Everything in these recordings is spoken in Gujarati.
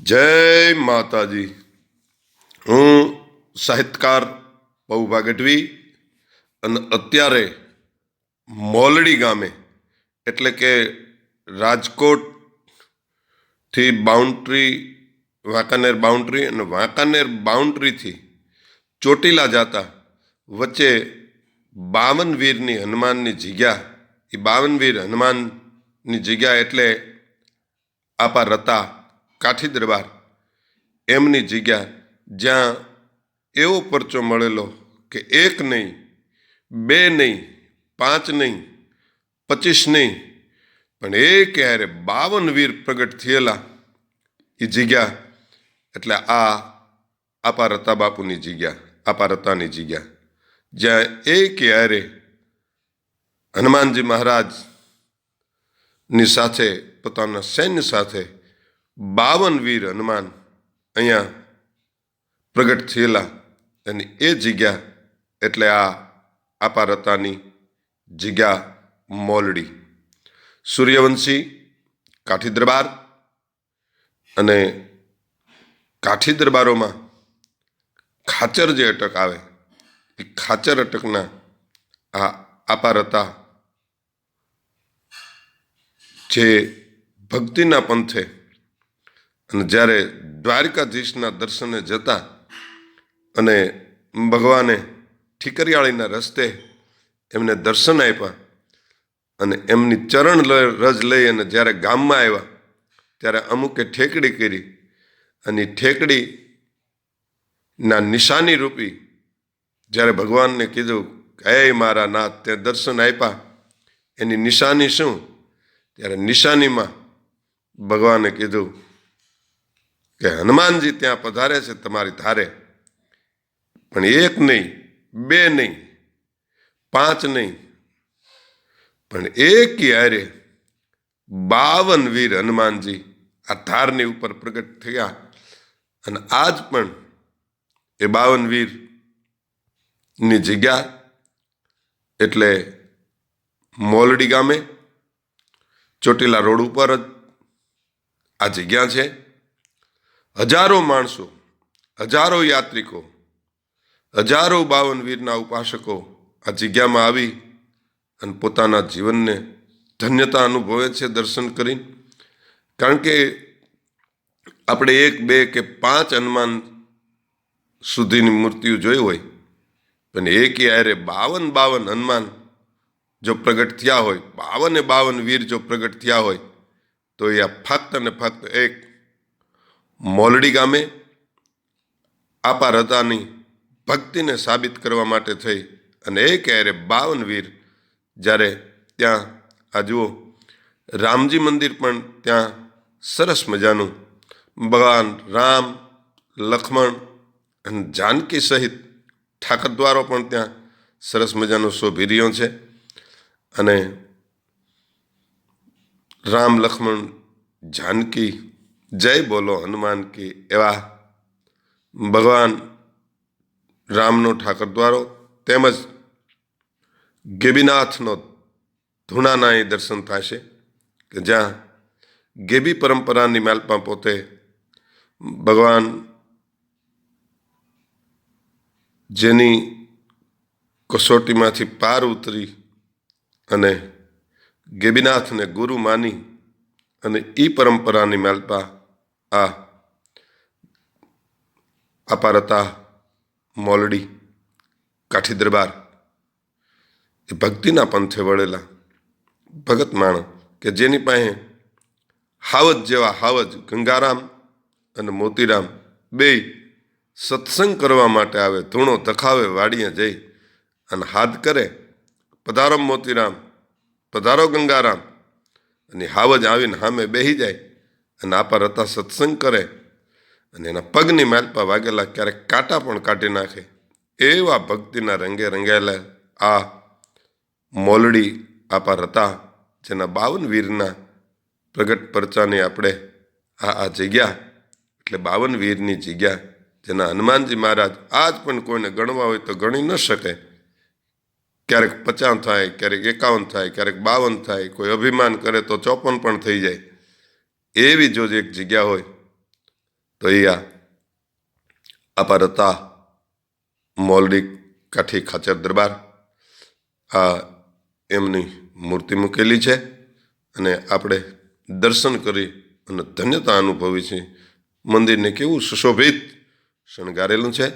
જય માતાજી. હું સાહિત્યકાર પૌભા ગઢવી અને અત્યારે મોલડી ગામે, એટલે કે રાજકોટથી બાઉન્ડ્રી વાંકાનેર બાઉન્ડ્રી અને વાંકાનેર બાઉન્ડ્રીથી ચોટીલા જતા વચ્ચે બાવન વીરની હનુમાનની જગ્યા, એ બાવન વીર હનુમાનની જગ્યા એટલે આપા રતા કાઠી દરબાર, એમની જગ્યા જ્યાં એવો પરચો મળેલો કે એક નહીં, બે નહીં, પાંચ નહીં, પચીસ નહીં, પણ એ ક્યારે બાવન વીર પ્રગટ થયેલા એ જગ્યા. એટલે આ આપારતા બાપુની જગ્યા અપારતાની જગ્યા. જ્યાં એ ક્યારે હનુમાનજી મહારાજની સાથે, પોતાના સૈન્ય સાથે બાવન વીર હનુમાન અહીંયા પ્રગટ થયેલા અને એ જગ્યા એટલે આ આપારતાની જગ્યા મોલડી. સૂર્યવંશી કાઠી દરબાર અને કાઠી દરબારોમાં ખાચર જે અટક આવે, એ ખાચર અટકના આ આપારતા જે ભક્તિના પંથે અને જ્યારે દ્વારકાધીશના દર્શને જતા અને ભગવાને ઠીકરિયાળીના રસ્તે એમને દર્શન આપ્યા અને એમની ચરણ રજ લઈ અને જ્યારે ગામમાં આવ્યા, ત્યારે અમુકે ઠેકડી કરી અને ઠેકડીના નિશાની રૂપી જ્યારે ભગવાનને કીધું હે મારા નાથ તે દર્શન આપ્યા. એની નિશાની શું? ત્યારે નિશાનીમાં ભગવાને કીધું કે હનુમાનજી ત્યાં પધારે છે તમારી ધારે. પણ એક નહીં, બે નહીં, પાંચ નહીં. પણ એક યારે બાવન વીર હનુમાનજી આ ધારની ઉપર પ્રગટ થયા. અને આજ પણ એ બાવન વીરની જગ્યા એટલે મોલડી ગામે ચોટીલા રોડ ઉપર જ આ જગ્યા છે. હજારો માણસો, હજારો યાત્રિકો, હજારો બાવન વીરના ઉપાસકો આ જગ્યામાં આવી અને પોતાના જીવનને ધન્યતા અનુભવે છે દર્શન કરીને. કારણ કે આપણે એક, બે કે પાંચ હનુમાન સુધીની મૂર્તિઓ જોઈ હોય, પણ એક યારે બાવન બાવન હનુમાન જો પ્રગટ થયા હોય, બાવને બાવન વીર જો પ્રગટ થયા હોય, તો એ આ ફક્ત અને ફક્ત એક મોલડી ગામે આપા રતાની ભક્તિને સાબિત કરવા માટે થઈ અને એ ક્યારે બાવન વીર જ્યારે ત્યાં, આ જુઓ, રામજી મંદિર પણ ત્યાં સરસ મજાનું ભગવાન રામ લક્ષ્મણ અને જાનકી સહિત ઠાકરદ્વારો પણ ત્યાં સરસ મજાનો શોભી રહ્યો છે અને રામ લક્ષ્મણ જાનકી જય બોલો હનુમાન કી એવા ભગવાન રામનો ઠાકર દ્વારો તેમજ ગેબીનાથનો ધૂણાના એ દર્શન થશે કે જ્યાં ગેબી પરંપરાની માલપા પોતે ભગવાન જેની કસોટીમાંથી પાર ઉતરી અને ગેબીનાથને ગુરુ માની અને એ પરંપરાની માલપા આ અપારતા મોલડી, કાઠી દરબાર. એ ભક્તિના પંથે વળેલા ભગત માણસ કે જેની પાસે હાવજ જેવા હાવજ, ગંગારામ અને મોતીરામ બે સત્સંગ કરવા માટે આવે, ધૂણો ધખાવે, વાડીએ જઈ અને હાથ કરે, પધારો મોતીરામ, પધારો ગંગારામ. અને હાવજ આવીને સામે બેહી જાય અને આપા રતા સત્સંગ કરે અને એના પગની માલપા વાગેલા ક્યારેક કાંટા પણ કાઢી નાખે એવા ભક્તિના રંગે રંગાયેલા આ મોલડી આપા રતા જેના બાવન વીરના પ્રગટ પરચાની આપણે આ આ જગ્યા, એટલે બાવન વીરની જગ્યા, જેના હનુમાનજી મહારાજ આજ પણ કોઈને ગણવા હોય તો ગણી ન શકે. ક્યારેક પચાસ થાય, ક્યારેક એકાવન થાય, ક્યારેક બાવન થાય, કોઈ અભિમાન કરે તો ચોપન પણ થઈ જાય. એવી જો એક જગ્યા હોય, તો એ આ અપારતા મોલડી કાઠી ખાચર દરબાર, આ એમની મૂર્તિ મૂકેલી છે અને આપણે દર્શન કરી અને ધન્યતા અનુભવી છે. મંદિરને કેવું સુશોભિત શણગારેલું છે,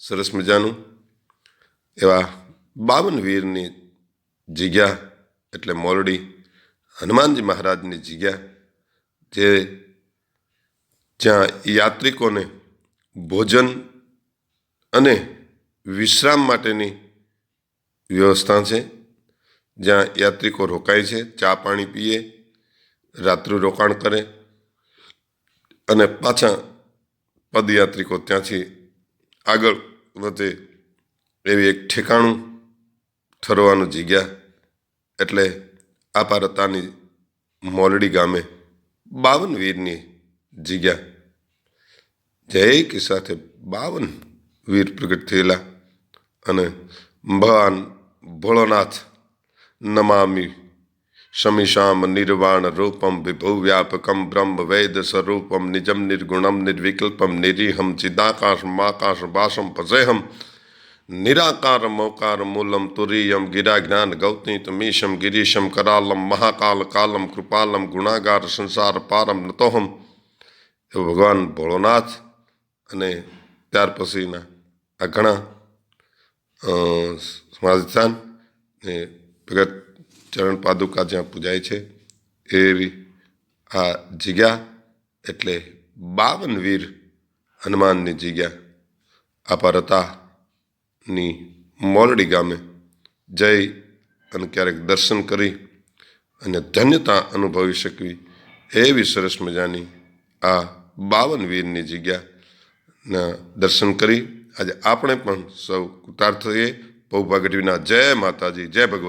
સરસ મજાનું. એવા બાવન વીરની જગ્યા, એટલે મોરડી હનુમાનજી મહારાજની જગ્યા જે જ્યાં યાત્રિકોને ભોજન અને વિશ્રામ માટેની વ્યવસ્થા છે, જ્યાં યાત્રિકો રોકાય છે, ચા પાણી પીએ, રાત્રિ રોકાણ કરે અને પાછા પદયાત્રિકો ત્યાંથી આગળ વધે એવી એક ઠેકાણું ઠરવાનું જગ્યા એટલે આ પારતાની મોલડી ગામે બાવન વીરની જગ્યા. જય કે સાથે બાવન વીર પ્રગટ થયેલા અને ભગવાન ભોળોનાથ, નમામી, શમિશામ, નિર્વાણ રૂપમ વિભુ વ્યાપકમ બ્રહ્મ વૈદ સ્વરૂપમ, નિજમ નિર્ગુણમ, નિર્વિકલ્પમ, નિરીહમ, ચિદાકાશ, માકાશ, વાસમ ભજેહમ નિરાકાર મોકાર મૂલમ તુરીયમ ગિરા જ્ઞાન ગૌતી તમીશમ ગિરીશમ કરાલમ મહાકાલ કાલમ કૃપાલમ ગુણાગાર સંસાર પારમ નતોહમ એ ભગવાન ભોળોનાથ અને ત્યાર પછીના આ ઘણા સમાધિસ્થાન ને ભગત ચરણ પાદુકા જ્યાં પૂજાય છે એવી આ જગ્યા એટલે બાવન વીર હનુમાનની જગ્યા અપારતાની મોરડી ગામે જઈ અને ક્યારેક દર્શન કરી અને ધન્યતા અનુભવી શકવી એવી સરસ મજાની આ બાવન વીરની જગ્યાના દર્શન કરી. આજે આપણે પણ સૌ કૃતાર્થ થઈએ. પૌભા ગઢવીના જય માતાજી, જય ભગવત